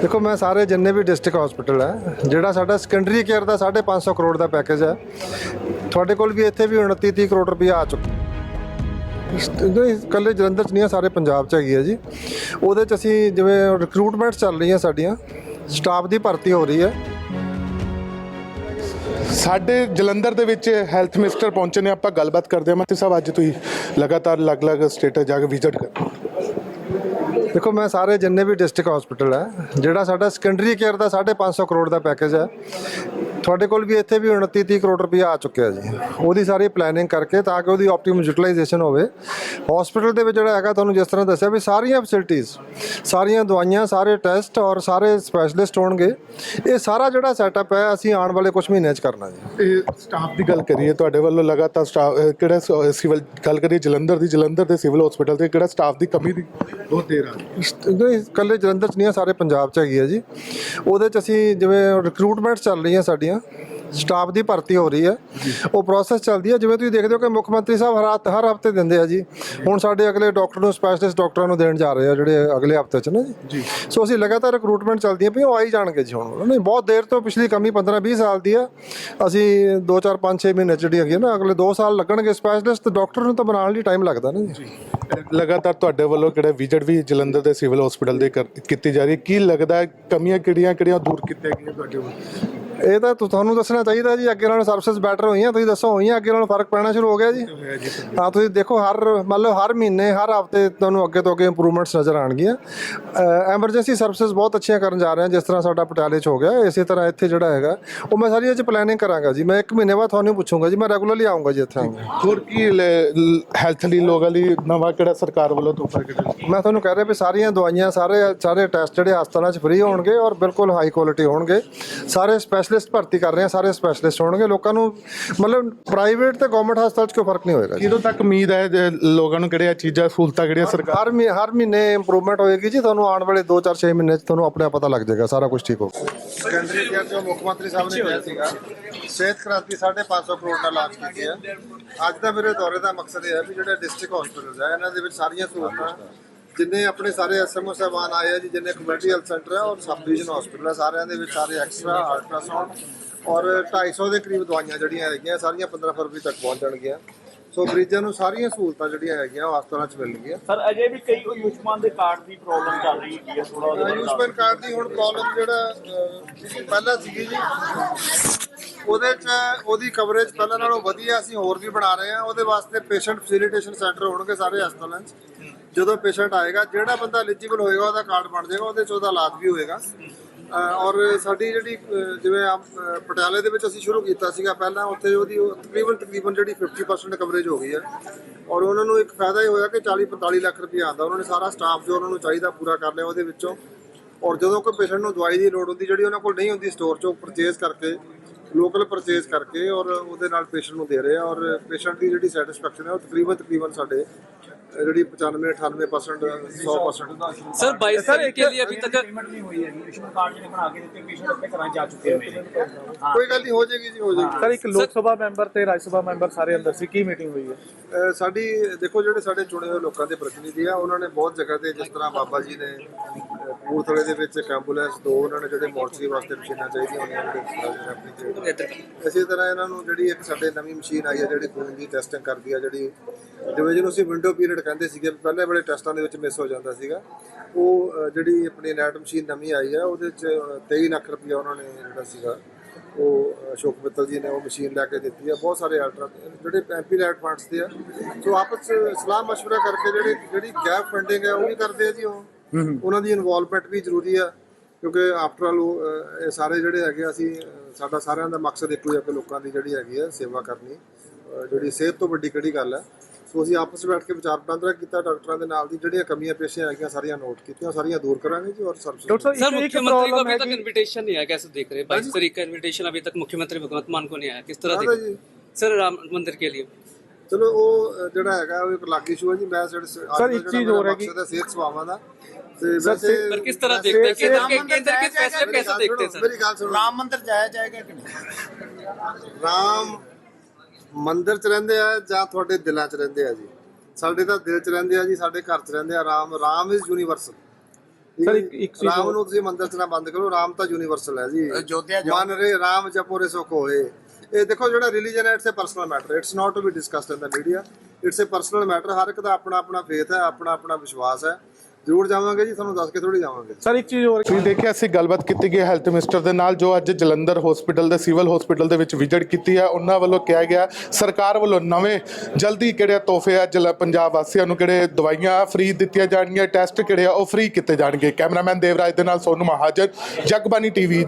ਦੇਖੋ, ਮੈਂ ਸਾਰੇ ਜਿੰਨੇ ਵੀ ਡਿਸਟ੍ਰਿਕਟ ਹਸਪੀਟਲ ਹੈ, ਜਿਹੜਾ ਸਾਡਾ ਸੈਕੰਡਰੀ ਕੇਅਰ ਦਾ 550 ਕਰੋੜ ਦਾ ਪੈਕੇਜ ਹੈ, ਤੁਹਾਡੇ ਕੋਲ ਵੀ ਇੱਥੇ ਵੀ 29 30 ਕਰੋੜ ਰੁਪਏ ਆ ਚੁੱਕੇ। ਨਹੀਂ, ਇਕੱਲੇ ਜਲੰਧਰ ਚ ਨਹੀਂ ਆ ਸਾਰੇ ਪੰਜਾਬ ਚ ਹੈਗੀ ਹੈ ਜੀ। ਉਹਦੇ ਚ ਅਸੀਂ ਜਿਵੇਂ ਰਿਕਰੂਟਮੈਂਟ ਚੱਲ ਰਹੀਆਂ ਸਾਡੀਆਂ ਸਟਾਫ ਦੀ ਭਰਤੀ ਹੋ ਰਹੀ ਹੈ। ਸਾਡੇ ਜਲੰਧਰ ਦੇ ਵਿੱਚ ਹੈਲਥ ਮਿਨਿਸਟਰ ਪਹੁੰਚੇ ਨੇ, ਆਪਾਂ ਗੱਲਬਾਤ ਕਰਦੇ ਹਾਂ। ਮੰਤਰੀ ਸਾਹਿਬ, ਅੱਜ ਤੁਸੀਂ ਲਗਾਤਾਰ ਅਲੱਗ-ਅਲੱਗ ਸਟੇਟਾਂ ਜਾ ਕੇ ਵਿਜ਼ਿਟ ਕਰ ਦੇਖੋ, ਮੈਂ ਸਾਰੇ ਜਿੰਨੇ ਵੀ ਡਿਸਟ੍ਰਿਕਟ ਹਸਪੀਟਲ ਹੈ, ਜਿਹੜਾ ਸਾਡਾ ਸੈਕੰਡਰੀ ਕੇਅਰ ਦਾ 550 ਕਰੋੜ ਦਾ ਪੈਕੇਜ ਹੈ ਤੁਹਾਡੇ ਕੋਲ ਵੀ ਇੱਥੇ ਵੀ 29 30 ਕਰੋੜ ਰੁਪਏ ਆ ਚੁੱਕਿਆ ਜੀ। ਉਹਦੀ ਸਾਰੀ ਪਲੈਨਿੰਗ ਕਰਕੇ ਤਾਂ ਕਿ ਉਹਦੀ ਆਪਟੀਮਮ ਯੂਟਿਲਾਈਜੇਸ਼ਨ ਹੋਵੇ। ਹਸਪੀਟਲ ਦੇ ਵਿੱਚ ਜਿਹੜਾ ਹੈਗਾ ਤੁਹਾਨੂੰ ਜਿਸ ਤਰ੍ਹਾਂ ਦੱਸਿਆ ਵੀ ਸਾਰੀਆਂ ਫੈਸਿਲਿਟੀਆਂ ਸਾਰੀਆਂ ਦਵਾਈਆਂ ਸਾਰੇ ਟੈਸਟ ਔਰ ਸਾਰੇ ਸਪੈਸ਼ਲਿਸਟ ਹੋਣਗੇ। ਇਹ ਸਾਰਾ ਜਿਹੜਾ ਸੈਟਅਪ ਹੈ ਅਸੀਂ ਆਉਣ ਵਾਲੇ ਕੁਝ ਮਹੀਨਿਆਂ 'ਚ ਕਰਨਾ ਜੀ। ਇਹ ਸਟਾਫ ਦੀ ਗੱਲ ਕਰੀਏ ਤੁਹਾਡੇ ਵੱਲੋਂ ਲਗਾਤਾਰ ਸਟਾਫ ਕਿਹੜਾ ਸਿਵਲ ਗੱਲ ਕਰੀਏ ਜਲੰਧਰ ਦੀ ਜਲੰਧਰ ਦੇ ਸਿਵਲ ਹਸਪੀਟਲ ਤੇ ਕਿਹੜਾ ਸਟਾਫ ਦੀ ਕਮੀ ਦੀ ਬਹੁਤ ਦੇਰ ਆ ਨਹੀਂ ਇਕੱਲੇ ਜਲੰਧਰ ਚ ਨਹੀਂ ਹੈ ਸਾਰੇ ਪੰਜਾਬ ਚ ਹੈਗੀ ਹੈ ਜੀ। ਉਹਦੇ ਚ ਅਸੀਂ ਜਿਵੇਂ ਰਿਕਰੂਟਮੈਂਟ ਚੱਲ ਰਹੀਆਂ ਸਾਡੀਆਂ ਸਟਾਫ ਦੀ ਭਰਤੀ ਹੋ ਰਹੀ ਹੈ ਉਹ ਪ੍ਰੋਸੈਸ ਚੱਲਦੀ ਹੈ ਜਿਵੇਂ ਤੁਸੀਂ ਦੇਖਦੇ ਹੋ ਕਿ ਮੁੱਖ ਮੰਤਰੀ ਸਾਹਿਬ ਹਰ ਹਰ ਹਫ਼ਤੇ ਦਿੰਦੇ ਆ ਜੀ। ਹੁਣ ਸਾਡੇ ਅਗਲੇ ਡਾਕਟਰ ਨੂੰ ਸਪੈਸ਼ਲਿਸਟ ਡਾਕਟਰਾਂ ਨੂੰ ਦੇਣ ਜਾ ਰਹੇ ਆ ਜਿਹੜੇ ਅਗਲੇ ਹਫ਼ਤੇ ਚ ਨਾ ਜੀ। ਸੋ ਅਸੀਂ ਲਗਾਤਾਰ ਰਿਕਰੂਟਮੈਂਟ ਚੱਲਦੀ ਹੈ ਵੀ ਉਹ ਆਈ ਜਾਣਗੇ ਜੀ ਹੁਣ। ਨਹੀਂ ਬਹੁਤ ਦੇਰ ਤੋਂ ਪਿਛਲੀ ਕਮੀ 15 20 ਸਾਲ ਦੀ ਆ। ਅਸੀਂ 2 4 5 6 ਮਹੀਨੇ ਜਿਹੜੀ ਹੈਗੀ ਨਾ ਅਗਲੇ 2 ਸਾਲ ਲੱਗਣਗੇ। ਸਪੈਸ਼ਲਿਸਟ ਡਾਕਟਰ ਨੂੰ ਤਾਂ ਬਣਾਉਣ ਲਈ ਟਾਈਮ ਲੱਗਦਾ ਨਾ ਜੀ। ਲਗਾਤਾਰ ਤੁਹਾਡੇ ਵੱਲੋਂ ਕਿਹੜਾ ਵਿਜ਼ਿਟ ਵੀ ਜਲੰਧਰ ਦੇ ਸਿਵਲ ਹਸਪੀਟਲ ਦੇ ਕੀਤੀ ਜਾ ਰਹੀ ਹੈ? ਕੀ ਲੱਗਦਾ ਕਮੀਆਂ ਕਿਹੜੀਆਂ ਕਿਹੜੀਆਂ ਦੂਰ ਕੀਤੀਆਂ ਗਈਆਂ ਤੁਹਾਡੇ ਵੱਲੋਂ? ਇਹ ਤਾਂ ਤੁ- ਤੁਹਾਨੂੰ ਦੱਸਣਾ ਚਾਹੀਦਾ ਜੀ ਅੱਗੇ ਨਾਲੋਂ ਸਰਵਿਸਿਜ਼ ਬੈਟਰ ਹੋਈਆਂ। ਤੁਸੀਂ ਦੱਸੋ ਹੋਈਆਂ ਅੱਗੇ ਨਾਲੋਂ ਫ਼ਰਕ ਪੈਣਾ ਸ਼ੁਰੂ ਹੋ ਗਿਆ ਜੀ? ਹਾਂ ਤੁਸੀਂ ਦੇਖੋ ਹਰ ਮੰਨ ਲਓ ਹਰ ਮਹੀਨੇ ਹਰ ਹਫ਼ਤੇ ਤੁਹਾਨੂੰ ਅੱਗੇ ਤੋਂ ਅੱਗੇ ਇੰਪਰੂਵਮੈਂਟਸ ਨਜ਼ਰ ਆਣਗੀਆਂ ਐਮਰਜੈਂਸੀ ਸਰਵਿਸਿਜ਼ ਬਹੁਤ ਅੱਛੀਆਂ ਕਰਨ ਜਾ ਰਹੇ ਹਾਂ ਜਿਸ ਤਰ੍ਹਾਂ ਸਾਡਾ ਪਟਿਆਲੇ 'ਚ ਹੋ ਗਿਆ। ਇਸੇ ਤਰ੍ਹਾਂ ਇੱਥੇ ਜਿਹੜਾ ਹੈਗਾ ਉਹ ਮੈਂ ਸਾਰੀ ਇਹ 'ਚ ਪਲੈਨਿੰਗ ਕਰਾਂਗਾ ਜੀ। ਮੈਂ ਇੱਕ ਮਹੀਨੇ ਬਾਅਦ ਤੁਹਾਨੂੰ ਪੁੱਛੂੰਗਾ ਜੀ ਮੈਂ ਰੈਗੂਲਰਲੀ ਆਉਂਗਾ ਜੀ ਇੱਥੇ ਆਊਂਗਾ। ਹੋਰ ਕੀ ਹੈਲਥ ਲਈ ਲੋਕਾਂ ਲਈ ਨਵਾਂ ਕਿਹੜਾ ਸਰਕਾਰ ਵੱਲੋਂ ਤੋਹਫਾ ਕਿਹੜਾ ਮੈਂ ਤੁਹਾਨੂੰ ਕਹਿ ਰਿਹਾ ਵੀ ਸਾਰੀਆਂ ਦਵਾਈਆਂ ਸਾਰੇ ਸਾਰੇ ਟੈਸਟ ਜਿਹੜੇ ਹਸਪਤਾਲਾਂ 'ਚ ਫ੍ਰੀ ਹੋਣਗੇ ਔਰ ਬਿਲਕੁਲ ਹਾਈ ਕੁਆਲਿਟੀ ਹੋਣਗੇ। ਸਾਰੇ ਸਪੈਸ਼ਲਿਸਟ ਭਰਤੀ ਕਰ ਰਹੇ ਆ ਸਾਰੇ ਸਪੈਸ਼ਲਿਸਟ ਹੋਣਗੇ ਲੋਕਾਂ ਨੂੰ ਮਤਲਬ ਪ੍ਰਾਈਵੇਟ ਤੇ ਗਵਰਨਮੈਂਟ ਹਸਪਤਾਲ 'ਚ ਕੋਈ ਫ਼ਰਕ ਨਹੀਂ ਹੋਏਗਾ ਜੀ। ਕਿਦੋਂ ਤੱਕ ਉਮੀਦ ਹੈ ਜੇ ਲੋਕਾਂ ਨੂੰ ਕਿਹੜੀਆਂ ਚੀਜ਼ਾਂ ਸਹੂਲਤਾਂ ਕਿਹੜੀਆਂ ਸਰਕਾਰ ਹਰ ਮਹੀ- ਹਰ ਮਹੀਨੇ ਇੰਪਰੂਵਮੈਂਟ ਹੋਏਗੀ ਜੀ ਤੁਹਾਨੂੰ ਆਉਣ ਵਾਲੇ 2 4 6 ਮਹੀਨੇ 'ਚ ਤੁਹਾਨੂੰ ਆਪਣੇ ਆਪ ਪਤਾ ਲੱਗ ਜਾਏਗਾ ਸਾਰਾ ਕੁਝ ਠੀਕ ਹੋਊਗਾ ਸੈਕੰਡਰੀ ਕੇਅਰ ਜੋ ਮੁੱਖ ਮੰਤਰੀ ਸਾਹਿਬ ਨੇ ਕਿਹਾ ਸੀਗਾ ਸਿਹਤ ਕ੍ਰਾਂਤੀ 550 ਕਰੋੜ ਦਾ ਲਾਂਚ ਕੀਤੀ ਹੈ ਅੱਜ ਦਾ ਮੇਰੇ ਦੌਰੇ ਦਾ ਮਕਸਦ ਇਹ ਹੈ ਵੀ ਜਿਹੜੇ ਡਿਸਟ੍ਰਿਕਟ ਹਸਪੀਟਲਸ ਹੈ ਇਹਨਾਂ ਦੇ ਵਿੱਚ ਸਾਰੀਆਂ ਸਹੂਲਤਾਂ ਜਿੰਨੇ ਆਪਣੇ ਸਾਰੇ ਐਸਐਮਓ ਸਾਹਿਬਾਨ ਆਏ ਆ ਜੀ ਜਿੰਨੇ ਕਮਿਊਨਿਟੀ ਹੈਲਥ ਸੈਂਟਰ ਹੈ ਔਰ ਸਬ ਡਿਵੀਜ਼ਨ ਹਸਪੀਟਲ ਹੈ ਸਾਰਿਆਂ ਦੇ ਵਿੱਚ ਸਾਰੇ ਐਕਸਟਰਾ ਅਲਟਰਾਸਾਊਂਡ ਔਰ 250 ਦੇ ਕਰੀਬ ਦਵਾਈਆਂ ਜਿਹੜੀਆਂ ਹੈਗੀਆਂ ਸਾਰੀਆਂ 15 ਫਰਵਰੀ ਤੱਕ ਪਹੁੰਚ ਜਾਣਗੀਆਂ। ਸੋ ਮਰੀਜ਼ਾਂ ਨੂੰ ਸਾਰੀਆਂ ਸਹੂਲਤਾਂ ਜਿਹੜੀਆਂ ਹੈਗੀਆਂ ਉਹ ਹਸਪਤਾਲਾਂ 'ਚ ਮਿਲਣਗੀਆਂ ਸਰ ਅਜੇ ਵੀ ਕਈ ਆਯੁਸ਼ਮਾਨ ਦੇ ਕਾਰਡ ਦੀ ਪ੍ਰੋਬਲਮ ਚੱਲ ਰਹੀ ਹੈ ਥੋੜਾ ਆਯੁਸ਼ਮਾਨ ਕਾਰਡ ਦੀ ਹੁਣ ਪ੍ਰੋਬਲਮ ਜਿਹੜਾ ਪਹਿਲਾਂ ਸੀਗੀ ਜੀ ਉਹਦੇ ਚ ਉਹਦੀ ਕਵਰੇਜ ਪਹਿਲਾਂ ਨਾਲੋਂ ਵਧੀਆ ਅਸੀਂ ਹੋਰ ਵੀ ਬਣਾ ਰਹੇ ਹਾਂ ਉਹਦੇ ਵਾਸਤੇ ਪੇਸ਼ੈਂਟ ਫੈਸਿਲਿਟੇਸ਼ਨ ਸੈਂਟਰ ਹੋਣਗੇ ਸਾਰੇ ਹਸਪਤਾਲਾਂ 'ਚ। ਜਦੋਂ ਪੇਸ਼ੈਂਟ ਆਏਗਾ ਜਿਹੜਾ ਬੰਦਾ ਐਲੀਜੀਬਲ ਹੋਏਗਾ ਉਹਦਾ ਕਾਰਡ ਬਣ ਜਾਏਗਾ ਉਹਦੇ 'ਚ ਉਹਦਾ ਇਲਾਜ ਵੀ ਹੋਏਗਾ। ਔਰ ਸਾਡੀ ਜਿਹੜੀ ਜਿਵੇਂ ਆਪ, ਪਟਿਆਲੇ ਦੇ ਵਿੱਚ ਅਸੀਂ ਸ਼ੁਰੂ ਕੀਤਾ ਸੀਗਾ ਪਹਿਲਾਂ ਉੱਥੇ ਉਹਦੀ ਤਕਰੀਬਨ ਤਕਰੀਬਨ ਜਿਹੜੀ 50% ਕਵਰੇਜ ਹੋ ਗਈ ਹੈ। ਔਰ ਉਹਨਾਂ ਨੂੰ ਇੱਕ ਫਾਇਦਾ ਇਹ ਹੋਇਆ ਕਿ 40 45 ਲੱਖ ਰੁਪਏ ਆਉਂਦਾ ਉਹਨਾਂ ਨੇ ਸਾਰਾ ਸਟਾਫ ਜੋ ਉਹਨਾਂ ਨੂੰ ਚਾਹੀਦਾ ਪੂਰਾ ਕਰ ਲਿਆ ਉਹਦੇ ਵਿੱਚੋਂ। ਔਰ ਜਦੋਂ ਕੋਈ ਪੇਸ਼ੈਂਟ ਨੂੰ ਦਵਾਈ ਦੀ ਲੋੜ ਹੁੰਦੀ ਜਿਹੜੀ ਉਹਨਾਂ ਕੋਲ ਨਹੀਂ ਹੁੰਦੀ ਸਟੋਰ ਚੋਂ ਪਰਚੇਜ਼ ਕਰਕੇ ਲੋਕਲ ਪਰਚੇਸ ਕਰਕੇ ਔਰ ਉਹਦੇ ਨਾਲ ਪੇਸ਼ੈਂਟ ਨੂੰ ਦੇ ਰਹੇ ਆ। ਔਰ ਪੇਸ਼ੈਂਟ ਦੀ ਜਿਹੜੀ ਸੈਟੀਸਫੈਕਸ਼ਨ ਹੈ ਉਹ ਤਕਰੀਬਨ ਤਕਰੀਬਨ ਸਾਡੇ ਜਿਹੜੀ 95 98% 100% सर बाईस तारीख के लिए अभी तक ਪੇਮੈਂਟ ਨਹੀਂ ਹੋਈ ਹੈ ਆਯੁਸ਼ਮਾਨ ਕਾਰਡ ਜਿਹੜੇ ਬਣਾ ਕੇ ਦਿੱਤੇ ਪੇਸ਼ੈਂਟ ਆਪਣੇ ਘਰਾਂ 'ਚ ਜਾ ਚੁੱਕੇ ਨੇ ਹਾਂ ਕੋਈ ਗੱਲ ਨਹੀਂ ਹੋ ਜਾਏਗੀ ਜੀ ਹੋ ਜਾਏਗੀ ਸਰ ਇੱਕ ਲੋਕ ਸਭਾ ਮੈਂਬਰ ਤੇ ਰਾਜ ਸਭਾ ਮੈਂਬਰ ਸਾਰੇ ਅੰਦਰ ਸੀ ਕੀ ਮੀਟਿੰਗ ਹੋਈ ਹੈ ਅਹ ਸਾਡੀ ਦੇਖੋ ਜਿਹੜੇ ਸਾਡੇ ਚੁਣੇ ਹੋਏ ਲੋਕਾਂ ਦੇ ਪ੍ਰਤੀਨਿਧੀ ਆ ਉਹਨਾਂ ਨੇ ਬਹੁਤ ਜਗ੍ਹਾ ਤੇ ਜਿਸ ਤਰ੍ਹਾਂ ਬਾਬਾ ਜੀ ਨੇ ਅਹ ਕਪੂਰਥਲੇ ਦੇ ਵਿੱਚ ਇੱਕ ਐਂਬੂਲੈਂਸ ਦੋ ਉਹਨਾਂ ਨੇ ਜਿਹੜੇ ਮੋਰਚਰੀ ਵਾਸਤੇ ਮਸ਼ੀਨਾਂ ਚਾਹੀਦੀਆਂ ਹੁੰਦੀਆਂ ਜਿਹੜੇ ਰੈਫਰੀਜਰੇਟਰ ਇਸੇ ਤਰ੍ਹਾਂ ਇਹਨਾਂ ਨੂੰ ਜਿਹੜੀ ਇੱਕ ਸਾਡੇ ਨਵੀਂ ਮਸ਼ੀਨ ਆਈ ਹੈ ਜਿਹੜੀ ਖੂਨ ਦੀ ਟੈਸਟਿੰਗ ਕਰਦੀ ਆ ਜਿਹੜੀ ਜਿਵੇਂ ਜਿਹਨੂੰ ਅਸੀਂ ਵਿੰਡੋ ਪੀਰੀਅਡ ਕਹਿੰਦੇ ਸੀਗੇ ਪਹਿਲੇ ਬੜੇ ਟੈਸਟਾਂ ਦੇ ਵਿੱਚ ਮਿਸ ਹੋ ਜਾਂਦਾ ਸੀਗਾ ਉਹ ਅਹ, ਜਿਹੜੀ ਆਪਣੀ ਨੈਟ ਮਸ਼ੀਨ ਨਵੀਂ ਆਈ ਆ ਉਹਦੇ ਚ ਅਹ, 23 ਲੱਖ ਰੁਪਇਆ ਉਹਨਾਂ ਨੇ ਜਿਹੜਾ ਸੀਗਾ ਉਹ ਅ, ਅਸ਼ੋਕ ਮਿੱਤਲ ਜੀ ਨੇ ਉਹ ਮਸ਼ੀਨ ਲੈ ਕੇ ਦਿੱਤੀ ਹੈ ਬਹੁਤ ਸਾਰੇ ਅਲਟਰਾ ਜਿਹੜੇ ਐਮਪੀ ਲੈਟ ਫੰਡਸ ਦੇ ਆ ਸੋ ਆਪਸ 'ਚ ਸਲਾਹ مشورہ ਕਰਕੇ ਜਿਹੜੇ ਜਿਹੜੀ ਗੈਪ ਫੰਡਿੰਗ ਹੈ ਉਹ ਵੀ ਕਰਦੇ ਆ ਜੀ ਉਹ ਉਹਨਾਂ ਦੀ ਇਨਵੋਲਵਮੈਂਟ ਵੀ ਜ਼ਰੂਰੀ ਆ ਕਿਉਂਕਿ ਆਫਟਰ ਆਲ ਇਹ ਸਾਰੇ ਜਿਹੜੇ ਹੈਗੇ ਆ, ਅਸੀਂ ਅ, ਸਾਡਾ ਸਾਰਿਆਂ ਦਾ ਮਕਸਦ ਇੱਕੋ ਹੀ ਹੈ ਕਿ ਲੋਕਾਂ ਦੀ ਜਿਹੜੀ ਹੈਗੀ ਹੈ ਸੇਵਾ ਕਰਨੀ ਅ, ਜਿਹੜੀ ਸਿਹਤ ਤੋਂ ਵੱਡੀ ਕਿਹੜੀ ਗੱਲ ਹੈ ਸੋ ਅਸੀਂ ਆਪਸ ਵਿੱਚ ਬੈਠ ਕੇ ਵਿਚਾਰ ਵਟਾਂਦਰਾ ਕੀਤਾ ਡਾਕਟਰਾਂ ਦੇ ਨਾਲ ਦੀ ਜਿਹੜੀਆਂ ਕਮੀਆਂ ਪੇਸ਼ੀਆਂ ਹੈਗੀਆਂ ਸਾਰੀਆਂ ਨੋਟ ਕੀਤੀਆਂ ਉਹ ਸਾਰੀਆਂ ਦੂਰ ਕਰਾਂਗੇ ਜੀ ਔਰ ਸਰਵਿਸ ਡਾਕਟਰ सर ਸਾਹਿਬ ਇੱਕ ਇੱਕ मुख्यमंत्री को ਪ੍ਰੋਬਲਮ अभी ਹੈ तक ਕਿ इनविटेशन नहीं आया कैसे देख रहे हैं बाईस तारीख का इनविटेशन अभी तक मुख्यमंत्री भगवंत मान को नहीं आया किस तरह ਆਦਾ देख ਜੀ सर राम मंदिर के लिए ਚਲੋ ਉਹ ਅ, ਜਿਹੜਾ ਹੈਗਾ ਉਹ ਇੱਕ ਲੱਗ ਇਸ਼ੂ ਹੈ ਜੀ ਮੈਂ ਜਿਹੜੇ ਸ- ਅੱਜ ਸਰ, ਦਾ ਇੱਕ ਜਿਹੜਾ ਚੀਜ਼ ਮੇਰਾ ਹੋਰ ਹੈਗੀ- ਮਕਸਦ ਹੈ ਸਿਹਤ ਸੇਵਾਵਾਂ ਦਾ ਤੇ ਵੈਸੇ पर किस तरह वैसे- देखते हैं केंद्र के राम केंद्र के फैसले मेरी कैसे गाल देखते हैं सुनो, सर मेरी गाल सुनो ਰਾਮ ਮੰਦਿਰ ਜਾਇਆ ਜਾਏਗਾ ਕਿ ਨਹੀਂ ਰਾਮ ਮੰਦਿਰ ਚ ਰਹਿੰਦੇ ਆ ਜਾਂ ਤੁਹਾਡੇ ਦਿਲਾਂ ਚ ਰਹਿੰਦੇ ਆ ਜੀ ਸਾਡੇ ਤਾਂ ਦਿਲ ਚ ਰਹਿੰਦੇ ਆ ਜੀ ਸਾਡੇ ਘਰ ਚ ਰਹਿੰਦੇ ਆ Ram Ram is universal Sir, ਇੱਕ- ਇੱਕ ਚੀਜ਼ ਰਾਮ ਹੋਰ- ਨੂੰ ਤੁਸੀਂ ਮੰਦਿਰ ਚ ਨਾ ਬੰਦ ਕਰੋ ਰਾਮ ਤਾਂ ਯੂਨੀਵਰਸਲ ਹੈ ਜੀ ਅਯੋਧਿਆ ਜਾਓ। ਮਨ ਰੇ ਰਾਮ ਜਪੋਰੇ ਸੁਖ ਹੋਏ ਇਹ ਦੇਖੋ ਜਿਹੜਾ ਰਿਲੀਜਨ ਹੈ it's a personal matter it's not to be discussed in the media it's a personal matter ਹਰ ਇੱਕ ਦਾ ਆਪਣਾ ਆਪਣਾ ਫੇਥ ਹੈ ਆਪਣਾ ਆਪਣਾ ਵਿਸ਼ਵਾਸ ਹੈ। ਜ਼ਰੂਰ ਜਾਵਾਂਗੇ ਜੀ ਤੁਹਾਨੂੰ ਦੱਸ ਕੇ ਥੋੜੀ ਜਾਵਾਂਗੇ। ਸਰ ਇੱਕ ਚੀਜ਼ ਹੋਰ ਤੁਸੀਂ ਦੇਖਿਆ ਅਸੀਂ ਗੱਲਬਾਤ ਕੀਤੀ ਗਈ ਹੈਲਥ ਮਿਨਿਸਟਰ ਦੇ ਨਾਲ ਜੋ ਅੱਜ ਜਲੰਧਰ ਹਸਪੀਟਲ ਦੇ ਸਿਵਲ ਹਸਪੀਟਲ ਦੇ ਵਿੱਚ ਵਿਜ਼ਿਟ ਕੀਤੀ ਹੈ ਉਹਨਾਂ ਵੱਲੋਂ ਕਿਹਾ ਗਿਆ ਸਰਕਾਰ ਵੱਲੋਂ ਨਵੇਂ ਜਲਦੀ ਕਿਹੜੇ ਤੋਹਫੇ ਆ ਜਲ ਪੰਜਾਬ ਵਾਸੀਆਂ ਨੂੰ ਕਿਹੜੇ ਦਵਾਈਆਂ ਫ੍ਰੀ ਦਿੱਤੀਆਂ ਜਾਣਗੀਆਂ ਟੈਸਟ ਕਿਹੜੇ ਆ ਉਹ ਫ੍ਰੀ ਕੀਤੇ ਜਾਣਗੇ। ਕੈਮਰਾਮੈਨ ਦੇਵਰਾਜ ਦੇ ਨਾਲ ਸੋਨੂ ਮਹਾਜਨ ਜਗਬਾਨੀ ਟੀਵੀ